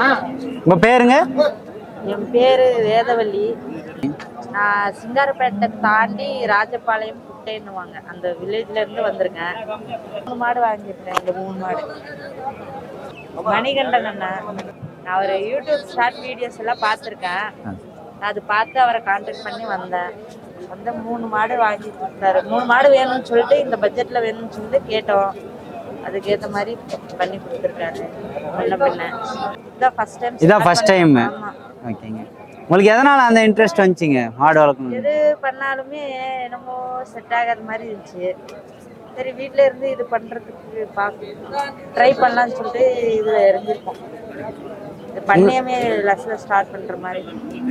உங்கள் பேருங்க? என் பேர் வேதவள்ளி நான் சிங்காரப்பேட்டை தாண்டி ராஜபாளையம் குட்டைன்னுவாங்க. அந்த வில்லேஜ்ல இருந்து வந்திருக்கேன். மூணு மாடு வாங்கியிருக்கேன் இந்த மூணு மாடு. மணிகண்டன் அண்ணா. நான் ஒரு யூடியூப் ஷார்ட் வீடியோஸ் எல்லாம் பார்த்துருக்கேன். நான் அது பார்த்து அவரை கான்டாக்ட் பண்ணி வந்தேன். வந்து மூணு மாடு வாங்கி கொடுத்தாரு மூணு மாடு வேணும்னு சொல்லிட்டு இந்த பட்ஜெட்ல வேணும்னு சொல்லிட்டு கேட்டோம். அதுக்கேற்ற மாதிரி பண்ணி கொடுத்துருக்காரு. முன்ன பின்ன இதான் ஃபர்ஸ்ட் டைம் இதான் ஃபர்ஸ்ட் டைம் ஓகேங்க. உங்களுக்கு எதனால் அந்த இன்ட்ரெஸ்ட் வந்துச்சுங்க? மாடு வளர்க்கணும் எது பண்ணாலுமே என்னமோ செட் ஆகாத மாதிரி இருந்துச்சு. சரி வீட்ல இருந்து இது பண்றதுக்கு பார்க்க ட்ரை பண்ணலாம்னு சொல்லிட்டு இதுல இறங்கிருக்கோம் இது பண்ணியாமே லெஸ்ல ஸ்டார்ட் பண்ற மாதிரி.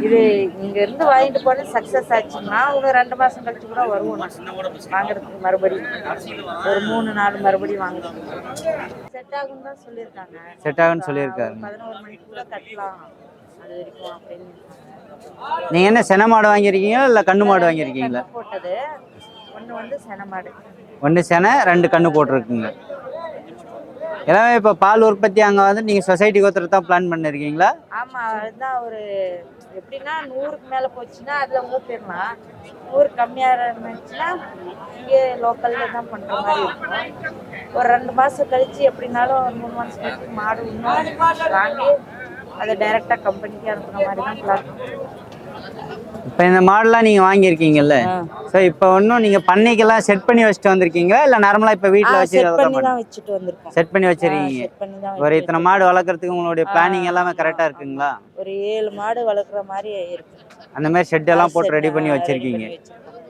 இது இங்க இருந்து வாங்கிட்டு போன சக்சஸ் ஆச்சுன்னா ஒரு ரெண்டு மாசம் கழிச்சு கூட வருவோம் வாங்குறதுக்கு மறுபடியும் ஒரு மூணு நாலு மறுபடியும் வாங்குறோம். செட் ஆகும் தான் சொல்லியிருக்காங்க. செட் ஆகும்னு சொல்லியிருக்காரு. பதினோரு மணிக்கு கூட கட்டலாம். அது வரைக்கும் அப்படின்னு. நீங்கள் என்ன சென மாடு வாங்கியிருக்கீங்களா இல்லை கண்ணு மாடு வாங்கியிருக்கீங்களா? போட்டது. ஒண்ணு வந்து செனமாடு ஒன்று செனை ரெண்டு கண்ணு போட்டிருக்குங்க. எல்லாமே இப்போ பால் உற்பத்தி அங்கே வந்து நீங்கள் சொசைட்டிக்கு ஒருத்தர் தான் பிளான் பண்ணியிருக்கீங்களா ஆமா அதுதான் ஒரு எப்படின்னா நூறுக்கு மேல போச்சுன்னா அதுல ஊத்திடலாம் நூறு கம்மியா இருந்துச்சுன்னா இங்கே லோக்கல்ல தான் பண்ற மாதிரி இருக்கும். ஒரு ரெண்டு மாசம் கழிச்சு எப்படினாலும் ஒரு மூணு மாசம் கழிச்சு மாடு இன்னும் வாங்கி அதை டைரக்டா கம்பெனிக்கு அனுப்புற மாதிரி தான் பிளான் இப்போ இந்த மாடெலாம் நீங்கள் வாங்கியிருக்கீங்கல்ல? ஸோ இப்போ ஒன்றும் நீங்கள் பண்ணைக்கெல்லாம் செட் பண்ணி வச்சுட்டு வந்திருக்கீங்களா? இல்லை நார்மலாக இப்போ வீட்டில் வச்சு செட் பண்ணி தான் வச்சுட்டு வந்திருக்கோம். செட் பண்ணி வச்சிருக்கீங்க. ஒரு இத்தனை மாடு வளர்க்குறதுக்கு உங்களுடைய பிளானிங் எல்லாமே கரெக்டாக இருக்குங்களா? ஒரு ஏழு மாடு வளர்க்குற மாதிரி இருக்கு. அந்த மாதிரி ஷெட் எல்லாம் போட்டு ரெடி பண்ணி வச்சிருக்கீங்க.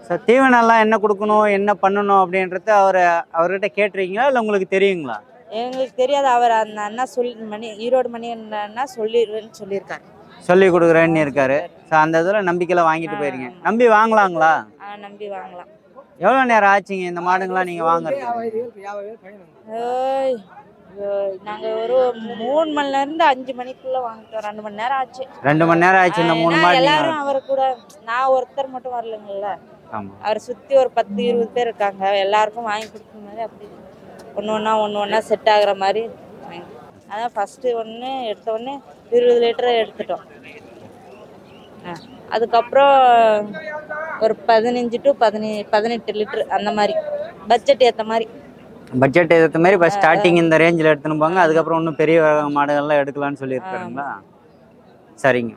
ஸோ தீவனம்லாம் என்ன கொடுக்கணும் என்ன பண்ணணும் அப்படின்றது அவர் அவர்கிட்ட கேட்டிருக்கீங்களா? இல்லை உங்களுக்கு தெரியுங்களா? எங்களுக்கு தெரியாது. அவர் அந்த அண்ணா சொல்லி மணி ஈரோடு மணி அண்ணா சொல்லிடுவேன்னு சொல்லியிருக்காரு. சொல்லி கொடுக்குறேன்னு இருக்காரு. ஸோ அந்த இதில் நம்பிக்கையில் வாங்கிட்டு போயிருங்க. நம்பி வாங்கலாங்களா? ஆ நம்பி வாங்கலாம். எவ்வளோ நேரம் ஆச்சுங்க இந்த மாடுங்களாம் நீங்கள் வாங்குறது ஓய் ஓய், நாங்க ஒரு மூணு மணில இருந்து அஞ்சு மணிக்குள்ள வாங்கிட்டோம். ரெண்டு மணி நேரம் ஆச்சு. ரெண்டு மணி நேரம் ஆச்சு இந்த மூணு ஏன்னா மாடு எல்லாரும் அவர் கூட நான் ஒருத்தர் மட்டும் வரலங்கல்ல. ஆமாம் அவரை சுத்தி ஒரு பத்து இருபது பேர் இருக்காங்க. எல்லாருக்கும் வாங்கி கொடுக்கும் போது அப்படி ஒன்று ஒன்றா ஒன்று ஒன்றா செட் ஆகுற மாதிரி அதான் ஃபஸ்ட்டு ஒன்று எடுத்த உடனே இருபது லிட்டர் எடுத்துட்டோம். அதுக்கப்புறம் ஒரு பதினஞ்சு டு பதினே பதினெட்டு லிட்டர் அந்த மாதிரி. பட்ஜெட் ஏற்ற மாதிரி. பட்ஜெட் ஏற்ற மாதிரி இப்போ ஸ்டார்டிங் இந்த ரேஞ்சில் எடுத்துன்னு போங்க. அதுக்கப்புறம் இன்னும் பெரிய மாடுகள்லாம் எடுக்கலாம்னு சொல்லியிருக்காருங்களா? சரிங்க.